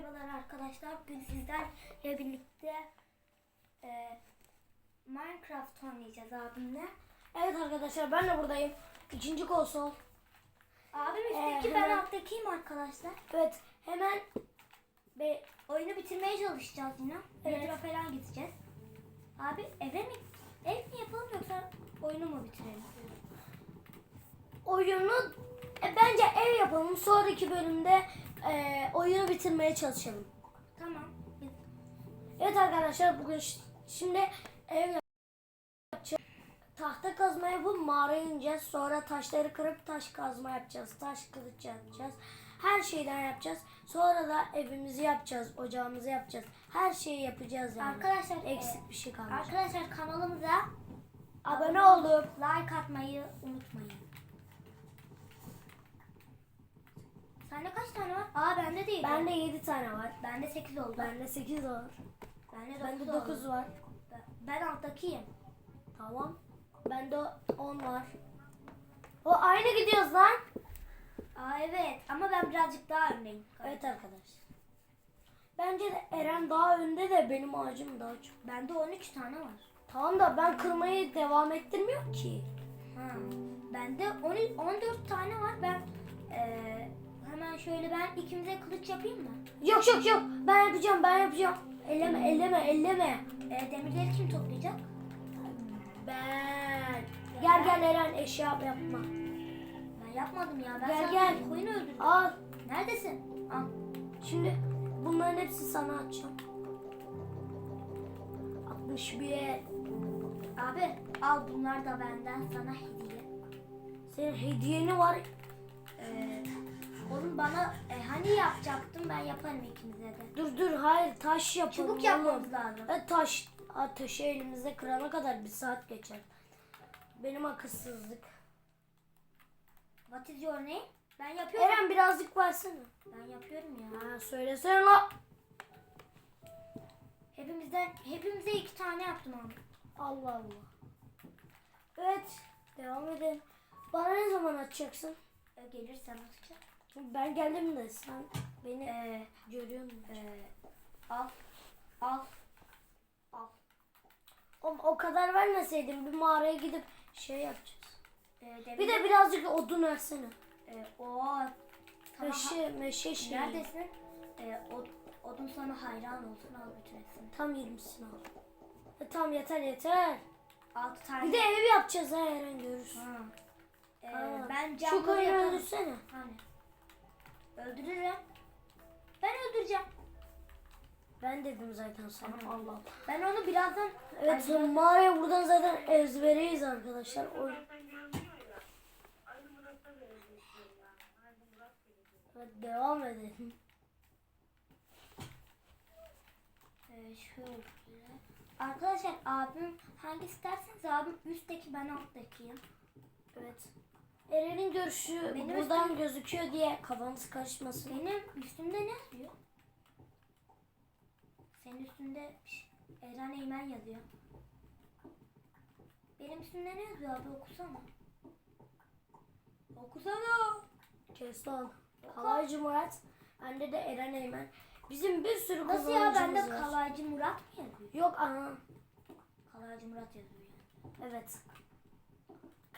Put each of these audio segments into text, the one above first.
Merhabalar arkadaşlar. Bugün sizlerle birlikte e, Minecraft oynayacağız abimle. Evet arkadaşlar ben de buradayım. İkinci konsol. Abim Ee, üstteki ben hemen- alttakiyim arkadaşlar. Evet hemen be, Oyunu bitirmeye çalışacağız yine. Evet. Metro falan gideceğiz. Abi eve mi ev mi yapalım yoksa oyunu mu bitirelim? oyunu e, bence ev yapalım. Sonraki bölümde e, oyunu bitirmeye çalışalım. Tamam. Evet arkadaşlar bugün şimdi ev yapacağız. Tahta kazma yapıp mağaraya ineceğiz. Sonra taşları kırıp taş kazma yapacağız. Taş kılıç yapacağız. Her şeyden yapacağız. Sonra da evimizi yapacağız. Ocağımızı yapacağız. Her şeyi yapacağız yani. Arkadaşlar Eksik e, bir şey kalmayacak. arkadaşlar kanalımıza Abone olup like atmayı unutmayın. Sende kaç tane var? Aa bende değil. Bende 7 tane var. Bende 8 oldu. Bende 8 var. Bende 9 Bende oldu. 9 var. Ben- alttakiyim. Tamam. Bende 10 var. O aynı gidiyoruz lan. Aa evet ama ben birazcık daha öndeyim. Evet arkadaş. Bence de Eren daha önde de benim ağacım daha çok. Bende 13 tane var. Tamam da ben kırmayı devam ettirmiyor ki. Ha. Bende 13, 14 tane var. Ben eee, hemen şöyle ben ikimize kılıç yapayım mı? Yok yok yok. Ben yapacağım ben yapacağım. Elleme elleme elleme. Eee, demirleri kim toplayacak? Ben. Gel gel Eren eşya yapma. Ben yapmadım ya. Ben Gel, sana gel. koyun öldürdüm. Al. Neredesin? Al. Şimdi bunların hepsi sana atacağım. 61. Abi al bunlar da benden sana hediye. Senin hediyeni var. Eee oğlum bana e, hani yapacaktım ben yaparım ikimize de. Dur dur hayır taş yapalım. Çubuk yapmamız lazım. E, taş a, taşı elimizde kırana kadar bir saat geçer. Benim akılsızlık. What is your name? Ben yapıyorum. Eren birazcık versene. Ben yapıyorum ya. Ha, söylesene la. Hepimizden hepimize iki tane yaptım abi. Allah Allah. Evet devam edelim. Bana ne zaman açacaksın? E, gelirsen atacağım. Ben geldim de sen beni Ee, görüyor musun? e, al. Al. Al. O, o kadar vermeseydin bir mağaraya gidip şey yapacağız. E, demir- Bir de birazcık odun versene. e, o sana Meşe, meşe şey. Neredesin? E, od, odun sana hayran olsun al bütün hepsini. Tam 20'sini al. E, tamam yeter yeter. Altı tane. Bir de ev yapacağız ha Eren görürsün. Ha. E, Aa, ben camları koyunu yaparım. öldürsene. Hani? Öldürürüm. Ben öldüreceğim. Ben dedim zaten sana Allah Allah. Ben onu birazdan Evet son mağaraya buradan zaten ezbereyiz arkadaşlar. O... Evet, devam edelim. Ee, şöyle. Arkadaşlar abim hangisi derseniz abim üstteki ben alttakiyim. Evet. Eren'in görüşü Benim buradan gözüküyor diye kafanız karışmasın. Benim üstümde ne yazıyor? Senin üstünde Şş, Eren Eymen yazıyor. Benim üstümde ne yazıyor abi okusana. Okusana. Kes lan. Kalaycı Murat. Bende de Eren Eymen. Bizim bir sürü Nasıl ya bende. Kalaycı Murat mı yazıyor? Yok ana. Kalaycı Murat yazıyor yani. Evet.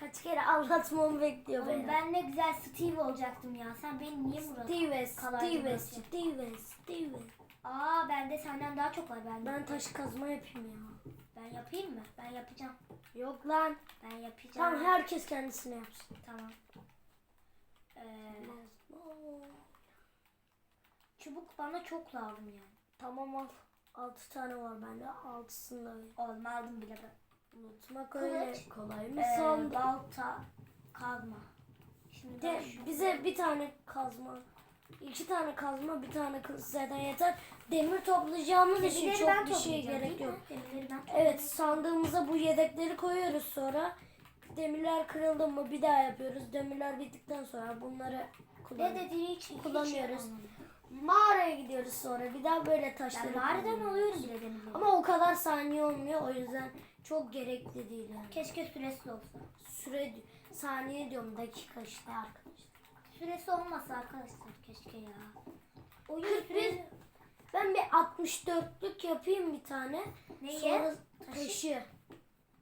Kaç kere anlatmamı bekliyor beni. ben ne güzel Steve olacaktım ya. Sen beni niye Murat? Steve, Steve, Steve, Steve. Aa bende senden daha çok var bende. Ben taş kazma yapayım ya. Ben yapayım mı? Ben yapacağım. Yok lan. Ben yapacağım. Tamam herkes kendisine yapsın. Tamam. Ee, çubuk bana çok lazım yani. Tamam al. 6 tane var bende. Altısını da ver. Oğlum aldım bile ben. Unutmak öyle Kılıç, kolay mı Ee, sandın? balta, kazma. Şimdi De, bize bir tane kazma, iki tane kazma, bir tane kılıç zaten yeter. Demir toplayacağımız için çok bir şey gerek yok. Evet sandığımıza bu yedekleri koyuyoruz sonra. Demirler kırıldı mı bir daha yapıyoruz. Demirler bittikten sonra bunları Ne kullanıyoruz. dediğini hiç, hiç Kullanıyoruz. Mağaraya gidiyoruz sonra bir daha böyle taşları Ben bile demirleri. Ama o kadar saniye olmuyor o yüzden çok gerekli değil yani. Keşke süresiz olsa. Süre saniye diyorum dakika işte arkadaşlar. Süresi olmasa arkadaşlar keşke ya. Oyun 41 süresi 64'lük yapayım bir tane. Neyi? Sonra Taşı. taşı.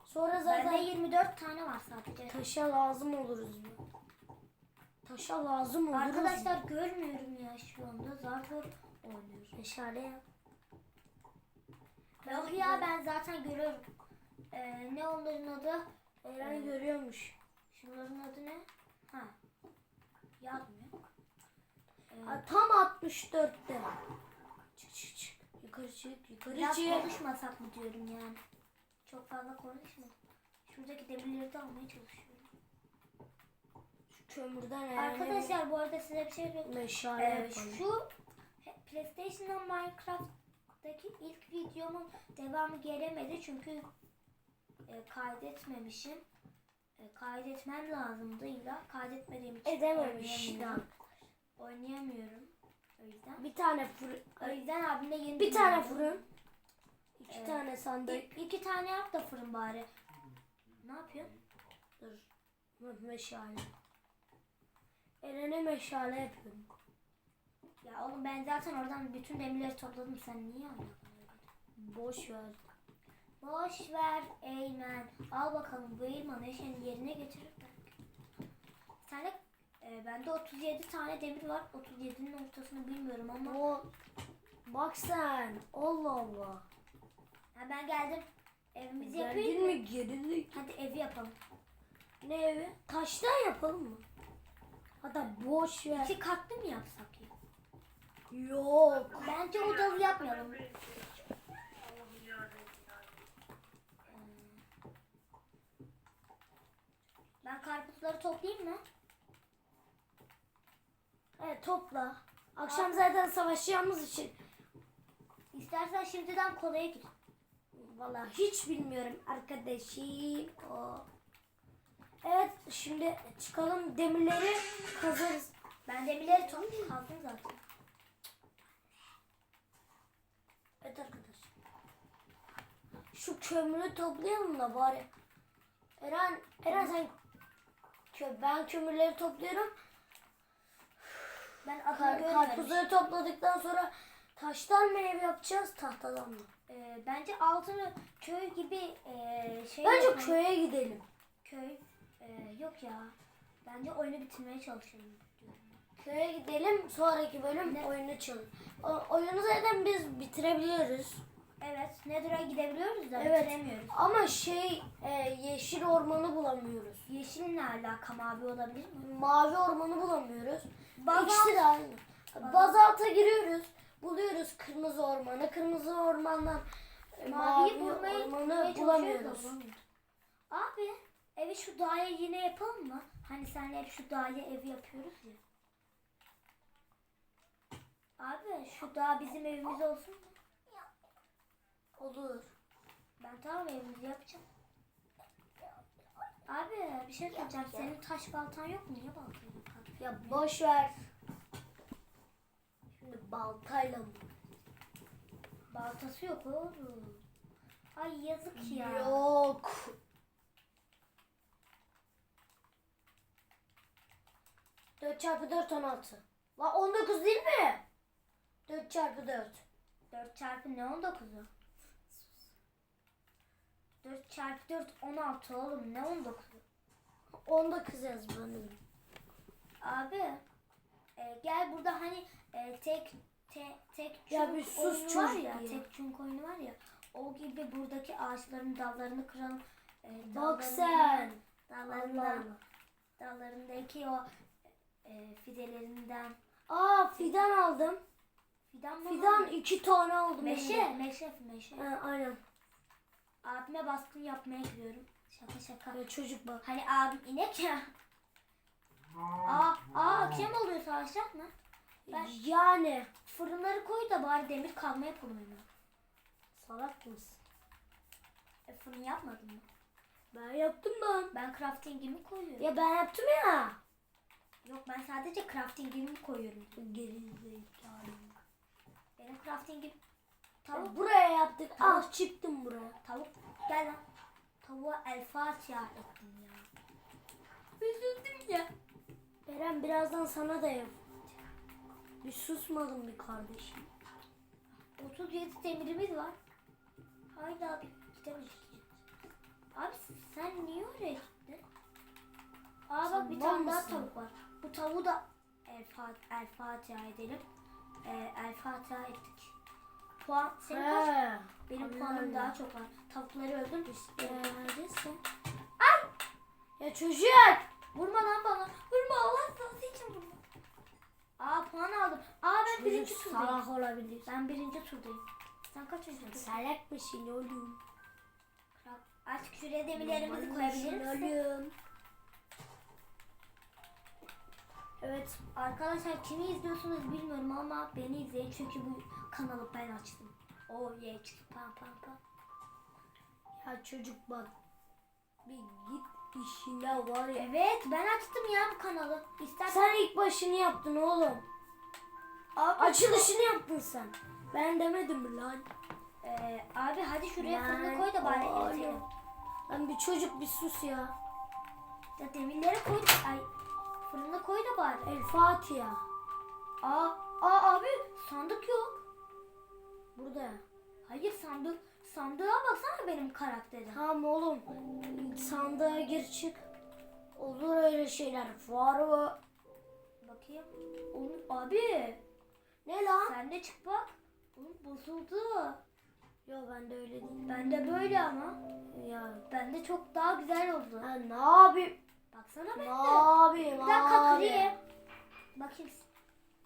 Sonra Bende zaten 24 tane var sadece. taşa lazım oluruz ya. Taşa lazım oluruz. Arkadaşlar görmüyorum ya şu anda. Zar zor oynuyorum. meşale yap. Yok ya ben zaten görüyorum. Ee, ne onların adı? Eren Evet. görüyormuş. Şunların adı ne? Ha. Yazmıyor. Ee, Ha, tam 64'te. Çık çık çık. Yukarı çık. Yukarı biraz çık. konuşmasak mı diyorum yani. Çok fazla konuşma. Şuradaki demirleri de almaya çalışıyorum. Şu kömürden Arkadaşlar bu arada size bir şey söyleyeyim. meşale Ee, yapalım. şu PlayStation'dan Minecraft'taki ilk videomun devamı gelemedi çünkü e, kaydetmemişim. E, kaydetmem lazımdı illa. Kaydetmediğim için Edememiş. oynayamıyorum. Oynayamıyorum. O yüzden. Bir tane fırın. O yüzden abimle yeni Bir tane fırın. İki Evet. tane sandık. İ- iki tane yap da fırın bari. Ne yapıyorsun? Dur. Me- Meşale. Eren'e meşale yapıyorum. Ya oğlum ben zaten oradan bütün demirleri topladım. Sen niye öyle Boş ver. Boş ver Eymen. Al bakalım bu Eymen eşeğini yerine getirir belki. Sen de e, bende 37 tane demir var. 37'nin ortasını bilmiyorum ama. O bak sen. Allah Allah. Ha, ben geldim. Evimizi Geldin yapayım mı? mi geri? Hadi evi yapalım. Ne evi? Taştan yapalım mı? Hatta boş ver. İki katlı mı yapsak ya? Yok. Bence odalı yapmayalım. Ben karpuzları toplayayım mı? Evet topla. Akşam zaten savaşacağımız için. İstersen şimdiden kolaya git. Vallahi hiç bilmiyorum arkadaşım. O. Evet şimdi çıkalım demirleri kazarız. Ben demirleri. Kaldım zaten. Evet arkadaş. Şu kömürü toplayalım da bari. Eren, Eren sen ben kömürleri topluyorum. Ben Kar, karpuzları topladıktan sonra taştan mı ev yapacağız tahtadan mı? Ee, bence altını köy gibi e, şey Bence yapalım. köye gidelim. köy e, yok ya. Bence oyunu bitirmeye çalışalım. Köye gidelim sonraki bölüm Ne? oyunu çalın. O, oyunu zaten biz bitirebiliyoruz. Evet, Nether'a gidebiliyoruz da Evet. bitiremiyoruz. Ama şey e, yeşil ormanı bulamıyoruz. Yeşil ne alaka mavi olabilir mi? Mavi ormanı bulamıyoruz. Bazalt- İkisi de aynı. Bazalta giriyoruz. Buluyoruz kırmızı ormanı. Kırmızı ormandan e, Maviyi mavi bulmayı ormanı bulamıyoruz. Abi evi şu dağa yine yapalım mı? Hani senle hep şu dağa evi yapıyoruz ya. Abi şu dağ bizim evimiz olsun mu? Olur. Ben tamam evimizi yapacağım. Abi bir şey söyleyeceğim. Senin taş baltan yok mu? Niye baltan yok? Ya boş ver. Şimdi baltayla mı? Baltası yok oğlum. Ay yazık ya. Yok. Dört çarpı dört on altı. La on dokuz değil mi? Dört çarpı dört. 4 çarpı ne 19'u? 4 çarpı 4 16 oğlum ne 19'u? On dokuz yaz benim. Abi e, gel burada hani e, tek te, tek Ya çunk bir sus oyunu var ya, ya. tek çunk oyunu var ya o gibi buradaki ağaçların dallarını kıralım. E, Bak sen. Dallarından, dallarındaki o e, fidelerinden Aa fidan aldım. fidan mı? Fidan iki tane aldım. Meşe, meşe, meşe. Ha, aynen. Abime baskın yapmaya gidiyorum. Şaka şaka. Ya çocuk bak. Hani abim inek ya. Aa, aa akşam oluyor savaşacak mı? Ben- Yani. Fırınları koy da bari demir kazma yapalım hemen. Salak mısın? E, fırın yapmadın mı? Ben yaptım ben. Ben craftingimi koyuyorum. Ya ben yaptım ya. Yok ben sadece craftingimi koyuyorum. Geri zekalı. Benim craftingim tavuk. buraya yaptık. Ah çıktım buraya. Tavuk gel lan. Tavuğa el Fatiha ettim ya. Üzüldüm ya. Eren birazdan sana da yap. Bir susmadın bir kardeşim. 37 demirimiz var. Haydi abi gidemedik. Abi sen niye oraya gittin? Aa bak bir tane daha tavuk var. Bu tavuğu da El, Fat El Fatiha edelim. Ee, El Fatiha ettik. Puan senin kaç? He. Benim Aynen puanım daha çok var. Tavukları öldüm. Ee, neredesin? Ya çocuk. Vurma lan bana. Vurma Allah razı için vurma. Aa puan aldım. Aa ben birinci Çocuk turdayım. salak olabilir. Ben birinci turdayım. Sen kaçıncı? Salak mısın oğlum? Artık şuraya demirlerimizi koyabilir misin? Oğlum. Evet arkadaşlar kimi izliyorsunuz bilmiyorum ama beni izleyin çünkü bu kanalı ben açtım. Oh yeah çıktı pam pam pam. Ya çocuk bak. Bir git işine var ya. Evet ben açtım ya bu kanalı. İstersen Sen ilk başını yaptın oğlum. abi, Açılışını yaptın sen. Ben demedim mi lan? Ee, abi hadi şuraya fırını koy da bari. Lan bir çocuk bir sus ya. Ya demirleri koy. Ay fırına koy da bari. El Fatiha. Aa, aa abi sandık yok. Burada. Hayır sandık. Sandığa baksana benim karakterim. Tamam oğlum. Sandığa gir çık. Olur öyle şeyler. Var o. Bakayım. Oğlum abi Ne lan? sen de çık bak. Oğlum bozuldu. Yo ben de öyle değil. Ben de böyle ama. Ya Ben de çok daha güzel oldu. ben ne yapayım? Baksana ben de. yapayım? Bir dakika abi? Bakayım.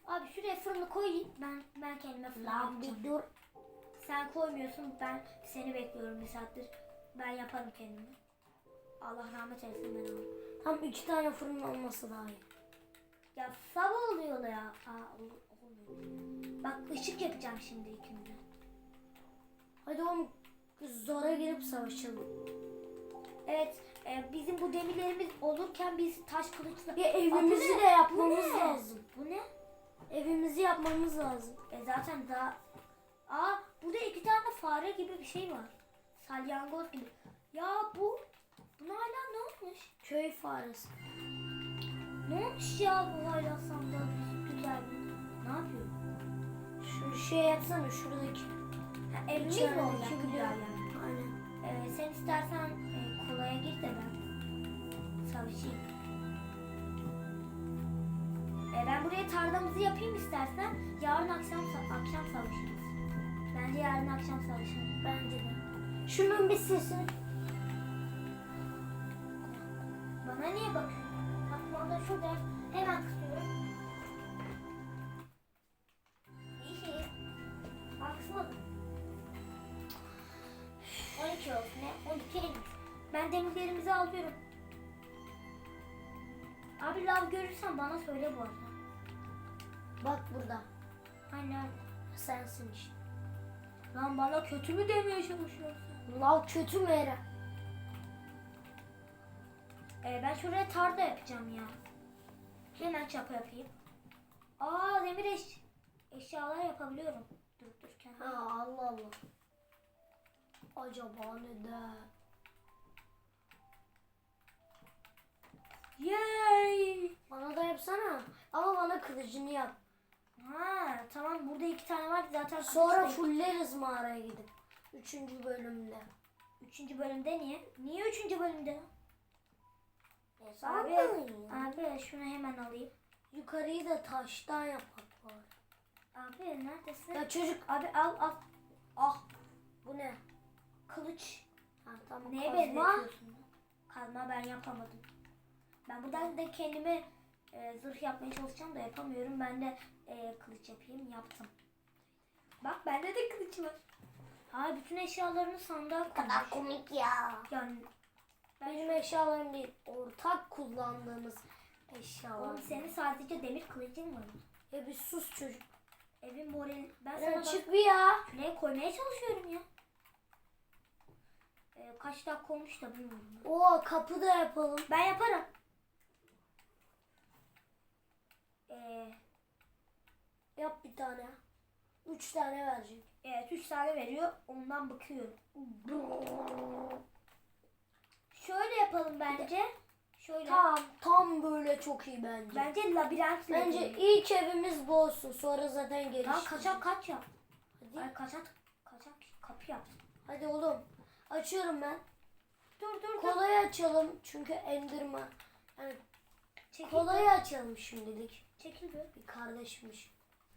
Abi şuraya fırını koy. Ben ben kendime fırın Lan yapacağım. bir dur. Sen koymuyorsun. Ben seni bekliyorum bir saattir. Ben yaparım kendimi. Allah rahmet eylesin ben onu. Tam iki tane fırın olması daha iyi. Ya sabah oluyor ya. Aa, ol- olmuyor. Bak ışık yapacağım şimdi ikimize. Hadi oğlum zora girip savaşalım. Evet, e, bizim bu demirlerimiz olurken biz taş kılıçla... Ya evimizi Aa, bu de yapmamız Bu lazım. Bu ne? Evimizi yapmamız lazım. E zaten daha... Aa, burada iki tane fare gibi bir şey var. Salyangoz gibi. Ya bu... Buna hala ne olmuş? Köy faresi. Ne olmuş ya bu hala sandığı güzel. Ne yapıyor? Şu şey yapsana şuradaki. Ha, evimiz mi olacak? Aynen. Ee, sen istersen kolaya gir de ben savaşayım. E, ben buraya tarlamızı yapayım istersen. Yarın akşam akşam savaşırız. Bence yarın akşam savaşalım. Bence de. Şunun bir sesini. Bana niye bakıyorsun? Bak da şurada hemen kısıyorum. Görürsen bana söyle bu arada. Bak burada. Aynen. Sensin işte. Lan bana kötü mü demeye çalışıyorsun? Lav kötü mü Eren? Ee, ben şuraya tarda yapacağım ya. Hemen çapa yapayım. Aa demir eş eşyalar yapabiliyorum. Dur dur kendim. Ha Allah Allah. Acaba neden? Yay! Bana da yapsana. Ama bana kılıcını yap. Ha tamam burada iki tane var zaten. Sonra fulleriz mağaraya gidip. Üçüncü bölümde. Üçüncü bölümde niye? Niye üçüncü bölümde? Neyse Abi, abi. şunu hemen alayım. Yukarıyı da taştan yapak var. Abi neredesin? Ya çocuk Abi al al. Ah bu ne? kılıç. Ha tamam. Neye kazma. benzetiyorsun? Kazma ben yapamadım. Ben buradan da kendime e, zırh yapmaya çalışacağım da yapamıyorum. Ben de e, kılıç yapayım. Yaptım. Bak bende de kılıç var. Ha bütün eşyalarını sandığa koymuş. komik ya. Yani Benim eşyalarım değil. Ortak kullandığımız eşyalar. oğlum senin sadece demir kılıcın var. Ya bir sus çocuk. Evin moral... Ben Ya sana bak çık bir ya. şuraya koymaya çalışıyorum ya. E, kaç dakika olmuş da bilmiyorum. Oo kapı da yapalım. Ben yaparım. Eee... Yap bir tane. Üç tane verecek. Evet 3 tane veriyor. Ondan bakıyorum. Şöyle yapalım bence. Şöyle. Tam tam böyle çok iyi bence. Bence labirent Bence yapalım. ilk evimiz bu olsun. Sonra zaten Lan geliştireceğiz. kaçak kaç yap. Hadi. Ay kaçak kaçak kapı yaptım. Hadi oğlum. Açıyorum ben. Dur dur dur. Kolayı açalım çünkü Enderman. Yani Çekil. kolayı açalım şimdilik. Çekil be. Bir kardeşmiş.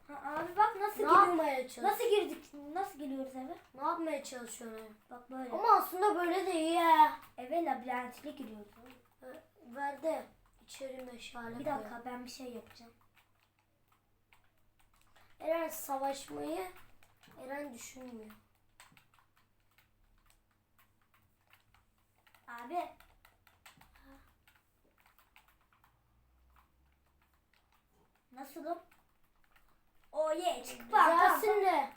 Ha, abi bak nasıl Ne gidiyor. yapmaya çalışıyor? Nasıl girdik? Nasıl geliyoruz eve? Ne yapmaya çalışıyorsun? yani? Bak böyle. Ama aslında böyle de iyi ha. Eve labirentine giriyoruz. Ver- Ver de içeri meşale Bir koy. dakika ben bir şey yapacağım. Eren savaşmayı Eren düşünmüyor. Abi. Nasılım? Yeah çık bak. Gelsin de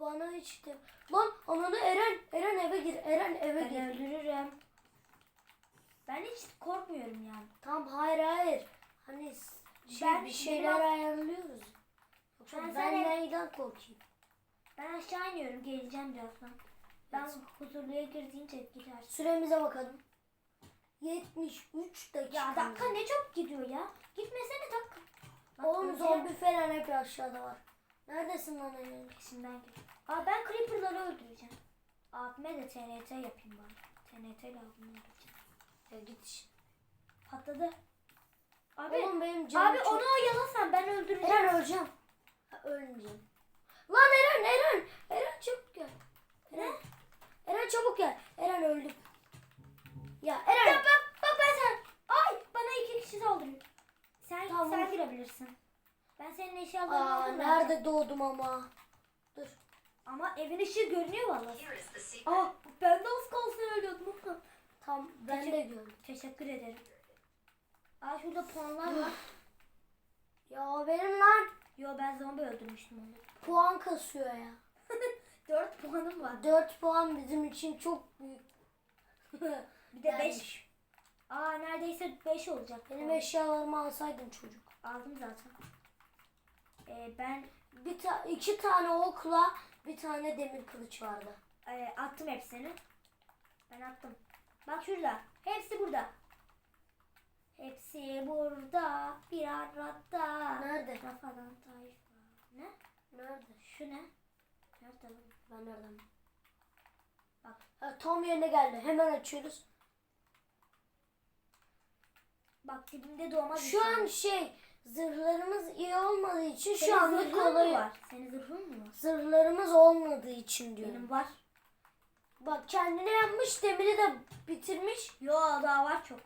bana hiç de. Lan ananı Eren Eren eve gir. Eren eve Ben gir. öldürürüm. Ben hiç korkmuyorum yani. Tamam hayır hayır. Hani şey, Ben bir şeyler biraz- ayarlıyoruz. Yoksa Ben ben sana- neyden korkayım? Ben aşağı iniyorum geleceğim birazdan. Ben huzurluya girdiğince gider. Süremize bakalım. 73 dakika. Ya dakika ne çok gidiyor ya. Gitmesene dakika. Bak, Oğlum önce zombi falan hep aşağıda var. Neredesin lan Eren? Peşimden gel. Aa ben creeper'ları öldüreceğim. Abime de TNT yapayım bari. TNT ile abimi öldüreceğim. Ya git işte. Patladı. Abi, Oğlum benim canım abi çok... onu oyalasan ben öldüreceğim. Eren öleceğim. Ha, ölmeyeceğim. Lan Eren Eren. Eren çabuk gel. Eren. Eren çabuk gel. Eren öldüm. Ya Eren. Ya ben sen. Ay bana iki kişi saldırıyor. Sen Tamam. sen girebilirsin. Ben senin eşyalarını Aa, aldım nerede doğdum ama. Dur. Ama evin ışığı görünüyor secret. Aa ben de az kalsın ölüyordum. Tam ben de gördüm. Teşekkür ederim. Aa şurada puanlar var. Ya benim lan Yo ben zombi öldürmüştüm onu. puan kasıyor ya. 4 puanım var. 4 puan bizim için çok büyük. Bir de 5. Vermiş. Aa neredeyse 5 olacak. Benim eşyalarımı alsaydın çocuk. Aldım zaten. Ee, ben Bir ta iki tane okla bir tane demir kılıç vardı. e, attım hepsini. Ben attım. Bak şurada. Hepsi burada. Hepsi burada. Bir arada. Nerede? Rafadan tayfa. Ne? Nerede? Şu ne? Nerede lan? Ben nereden? Bak. Ha, tam yerine geldi. Hemen açıyoruz. Bak dibimde doğmaz. Şu an şey zırhlarımız iyi olmadığı için şu Senin anlık zırhın mı kolay. var. Senin zırhın mı var? Zırhlarımız olmadığı için diyorum. Benim var. Bak kendine yapmış demiri de bitirmiş. Yo daha var çok.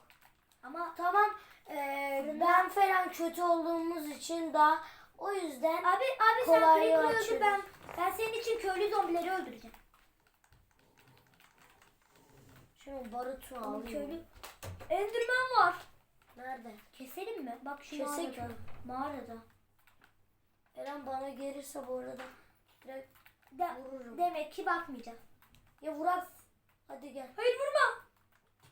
Ama Tamam. ee, ben falan kötü olduğumuz için daha o yüzden abi abi sen Kolay Creeper'ı öldür açıyoruz. ben. Ben senin için köylü zombileri öldüreceğim. şunu barutunu Oğlum alayım. köylü. Enderman var. Nerede? Keselim mi? Bak şu Kesek mağarada. mi? Mağarada. Eren bana gelirse bu arada direkt De, vururum. demek ki bakmayacağız. Ya Vurak. Hadi gel. Hayır vurma.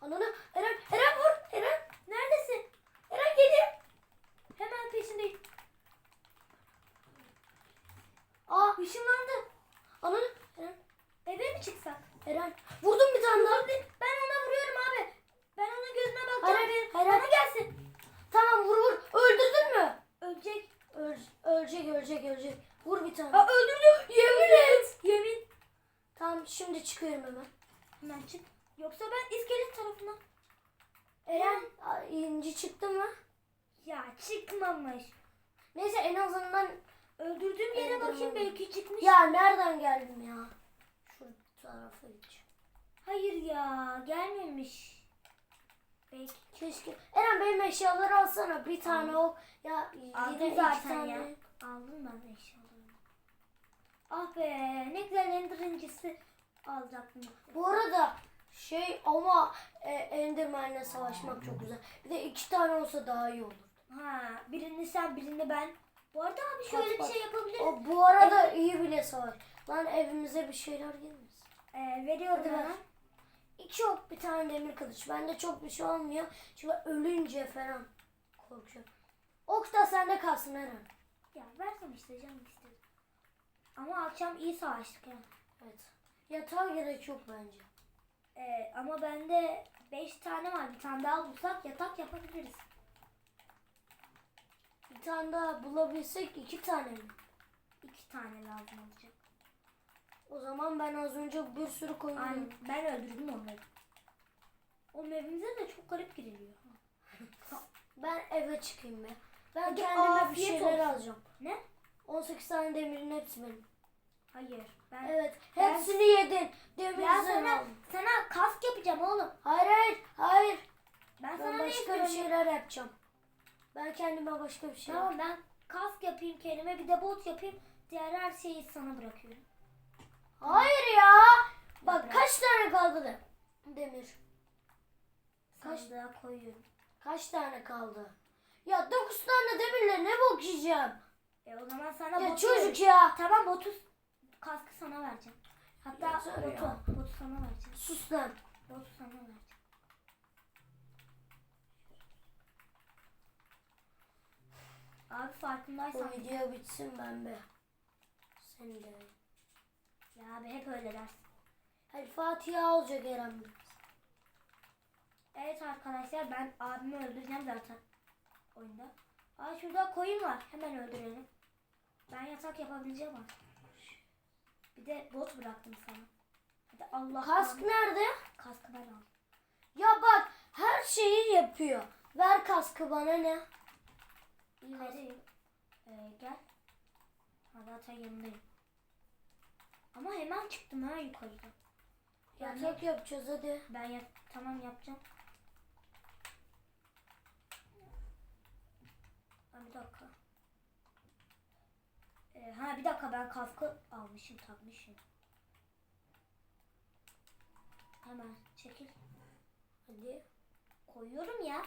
Ananı Eren Eren vur. Eren. Neredesin? Eren geliyor. Hemen peşindeyim. Aa Işınlandı. ananı Eren. Eve mi çıksak? Eren. Vurdum bir tane daha. Ben ona vuruyorum abi. Ben Hayır, Bir- hayır. Bana gelsin. Tamam vur vur. Öldürdün mü? Ölecek. Öl, ölecek ölecek ölecek. Vur bir tane. Aa öldürdüm. Yemin et. Yemin. Tamam şimdi çıkıyorum hemen. Hemen çık. Yoksa ben iskelet tarafına. Eren inci çıktı mı? Ya çıkmamış. Neyse en azından Öldürdüğüm yere Enderman. bakayım belki çıkmış. ya nereden geldim ya? Şu tarafa gideceğim. Hayır ya gelmemiş. Belki. Keşke. Eren benim eşyaları alsana. Bir tane o. Ya yine iki zaten tane. ya. Aldım ben eşyalarını. Ah be ne güzel ender incisi alacaktım. Bu arada şey ama e, Enderman'le savaşmak çok güzel. Bir de iki tane olsa daha iyi olur. Ha birini sen birini ben. Bu arada abi şöyle Bak, bir şey yapabiliriz. O bu arada iyi bile savaş. Lan evimize bir şeyler gelmesin. Ee, veriyorum Hadi ver. İki ok bir tane demir kılıç. Bende çok bir şey olmuyor. Çünkü ölünce falan korkuyorum. Ok da sende kalsın Eren. Ya versem işte canım istedi. Ama akşam iyi savaştık ya. Evet. Yatağa gerek yok bence. Ee, ama bende 5 tane var. Bir tane daha bulsak yatak yapabiliriz. Bir tane daha bulabilsek iki tane mi? 2 tane lazım olacak. O zaman ben az önce bir sürü koyun Ay, gördüm. ben öldürdüm onları. O evimize de çok garip giriliyor. Ben eve çıkayım be. Ben Hadi kendime bir şeyler olsun. alacağım. Ne? 18 tane demirin hepsi benim. Hayır. Ben Evet. Ben- Hepsini yedin. Demiri Ya sen sana, aldın. sana kask yapacağım oğlum. Hayır hayır. Hayır. Ben, Ben sana başka bir şeyler yapacağım. Ben kendime başka bir şey Tamam ben kask yapayım kendime bir de bot yapayım. Diğer her şeyi sana bırakıyorum. Hayır ya. Bak Bırak. kaç tane kaldı de- demir? Kaç- Sandığa koyuyorum. Kaç tane kaldı? Ya 9 tane demirle ne bok yiyeceğim? E o zaman sana Ya botu çocuk ya. Tamam botu kaskı sana vereceğim. Hatta Yeter botu, ya. botu sana vereceğim. Sus lan. Botu sana vereceğim. Abi Bu farkındaysan video bitsin ben be. Sen de. Ya abi hep öyle dersin. Hadi Fatiha olacak Eren. Evet arkadaşlar ben abimi öldüreceğim zaten oyunda. Aa şurada koyun var. Hemen öldürelim. Ben yatak yapabileceğim artık. Bir de bot bıraktım sana. Hadi Allah Kask nerede? kaskı ben aldım. Ya bak her şeyi yapıyor. Ver kaskı bana ne? İyi vereyim. Ee, gel. Ha, zaten yanındayım. Ama hemen çıktım ha yukarıda. Yani Yatak yapacağız hadi. ben yap tamam yapacağım. Ha, bir dakika. Ee, ha bir dakika ben kaskı almışım takmışım. Hemen çekil. Hadi. Koyuyorum ya.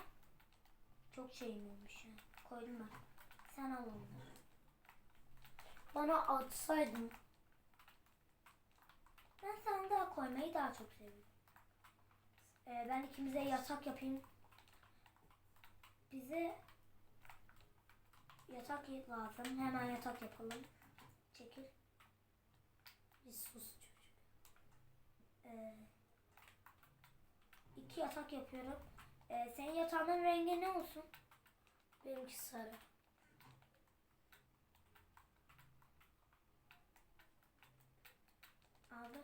Çok şeyim olmuş ya. Koydum ben. Sen al onları. Bana atsaydın. Ben sandığa koymayı daha çok seviyorum. Ee, ben ikimize yatak yapayım. Bize yatak lazım. Hemen yatak yapalım. Çekil. Bir sus çocuk. Ee, iki yatak yapıyorum. Ee, senin yatağının rengi ne olsun? Benimki sarı. Abi.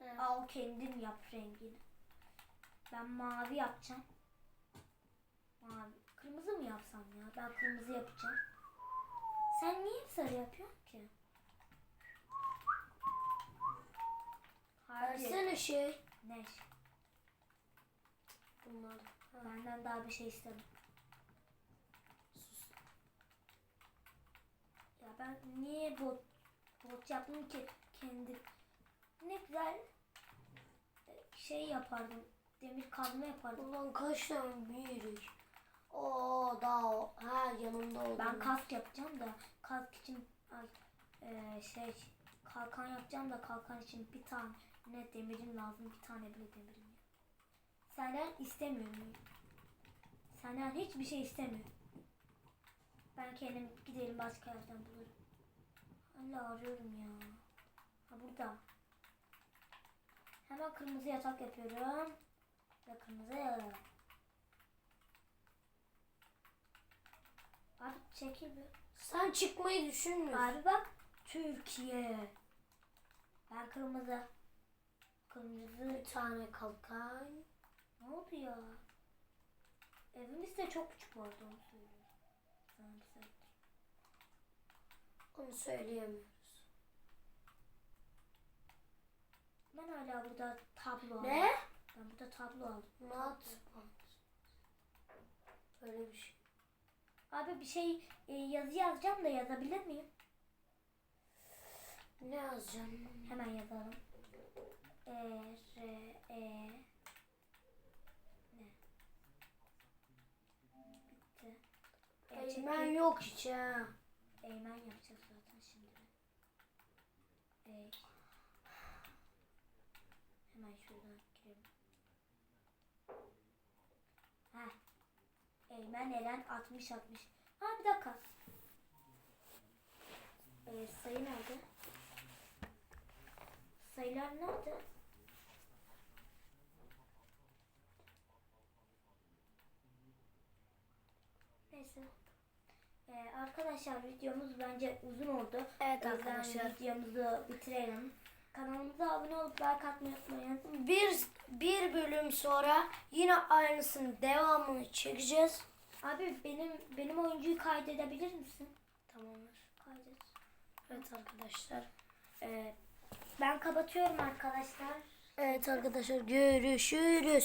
Evet. Al kendin yap rengini. Ben mavi yapacağım. Mavi. Kırmızı mı yapsam ya? Ben kırmızı yapacağım. Sen niye sarı yapıyorsun ki? Hadi. Versene şey. Ne? Bunlar. Ha, Benden daha bir şey istemem. sus. Ya ben niye bot bot yaptım ki kendi ne güzel şey yapardım. Demir kazma yapardım. Ulan kaç tane bir. Oo daha o. Ha yanımda oldu. Ben kask yapacağım da kask için ay, e, şey kalkan yapacağım da kalkan için bir tane ne demirim lazım bir tane bile demirim yok. Senden istemiyorum. Senden hiçbir şey istemiyorum. Ben kendim gidelim başka yerden bulurum. Hala arıyorum ya. Ha burada. Hemen kırmızı yatak yapıyorum. Ve kırmızı. Abi çekil bir. Sen çıkmayı düşünmüyorsun. Abi bak Türkiye. Ben kırmızı. Kırmızı. Bir tane kalkan. Ne oldu ya? Evimiz de çok küçük bu arada onu bir şey. Onu söyleyemiyoruz. Ben hala burada tablo aldım. Ne? Ben burada tablo aldım. Not Böyle bir şey. Abi bir şey e, yazı yazacağım da yazabilir miyim? Ne yazacağım? Hemen yazalım. E, R, E, ne? Bitti. Eymen yok hiç ha. Eymen yapacağız zaten şimdi. Ey. Hemen şuradan girelim. Heh. Eymen Eren 60 60. Ha bir dakika. Ee, sayı nerede? Sayılar nerede? Neyse. Ee, arkadaşlar videomuz bence uzun oldu. Evet arkadaşlar. videomuzu bitirelim. Kanalımıza abone olup like atmayı unutmayın. Bir, bir bölüm sonra yine aynısının devamını çekeceğiz. Abi benim benim oyuncuyu kaydedebilir misin? Tamamdır. Kaydet. Evet arkadaşlar. Ee, Ben kapatıyorum arkadaşlar. evet arkadaşlar görüşürüz.